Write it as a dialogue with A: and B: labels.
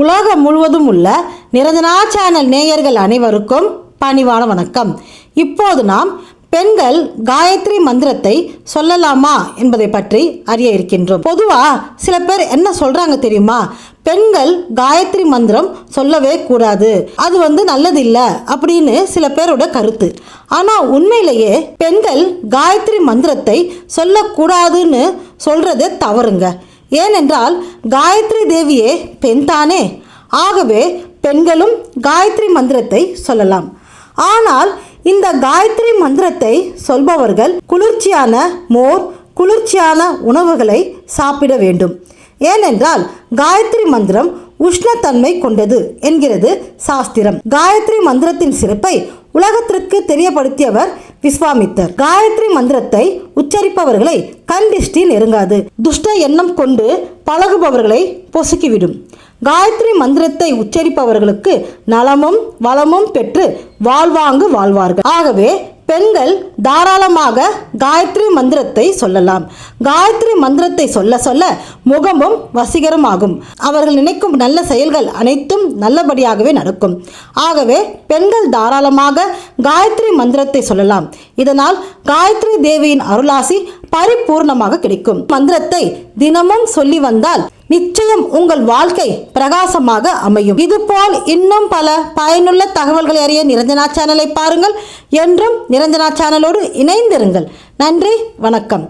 A: உலகம் முழுவதும் உள்ள நிரஞ்சனா சேனல் நேயர்கள் அனைவருக்கும் பணிவான வணக்கம். இப்போது நாம் பெண்கள் காயத்ரி மந்திரத்தை சொல்லலாமா என்பதை பற்றி அறிய இருக்கின்றோம். பொதுவாக சில பேர் என்ன சொல்கிறாங்க தெரியுமா? பெண்கள் காயத்ரி மந்திரம் சொல்லவே கூடாது அது வந்து நல்லதில்லை அப்படின்னு சில பேரோட கருத்து. ஆனால் உண்மையிலேயே பெண்கள் காயத்ரி மந்திரத்தை சொல்லக்கூடாதுன்னு சொல்கிறதே தவறுங்க. ஏனென்றால் காயத்ரி தேவியே பெண்தானே ஆகவே பெண்களும் காயத்ரி மந்திரத்தை சொல்லலாம். ஆனால் இந்த காயத்ரி மந்திரத்தை சொல்பவர்கள் குளிர்ச்சியான மோர் குளிர்ச்சியான உணவுகளை சாப்பிட வேண்டும். ஏனென்றால் காயத்ரி மந்திரம் உஷ்ணத்தன்மை கொண்டது என்கிறது சாஸ்திரம். காயத்ரி மந்திரத்தின் சிறப்பை உலகத்திற்கு தெரியப்படுத்தியவர் விஸ்வாமித்தர். காயத்ரி மந்திரத்தை உச்சரிப்பவர்களை கண்டிஷ்டி நெருங்காது. துஷ்ட எண்ணம் கொண்டு பழகுபவர்களை பொசுக்கிவிடும். காயத்ரி மந்திரத்தை உச்சரிப்பவர்களுக்கு நலமும் வளமும் பெற்று வாழ்வாங்கு வாழ்வார்கள். ஆகவே பெண்கள் தாராளமாக காயத்ரி மந்திரத்தை சொல்லலாம். காயத்ரி மந்திரத்தை சொல்ல சொல்ல முகமும் வசீகரமாகும். அவர்கள் நினைக்கும் நல்ல செயல்கள் அனைத்தும் நல்லபடியாகவே நடக்கும். ஆகவே பெண்கள் தாராளமாக காயத்ரி மந்திரத்தை சொல்லலாம். இதனால் காயத்ரி தேவியின் அருளாசி பரிபூர்ணமாக கிடைக்கும். மந்திரத்தை தினமும் சொல்லி வந்தால் நிச்சயம் உங்கள் வாழ்க்கை பிரகாசமாக அமையும். இதுபோல் இன்னும் பல பயனுள்ள தகவல்களை அறிய நிரஞ்சனா சேனலை பாருங்கள். என்றும் நிரஞ்சனா சேனலோடு இணைந்திருங்கள். நன்றி வணக்கம்.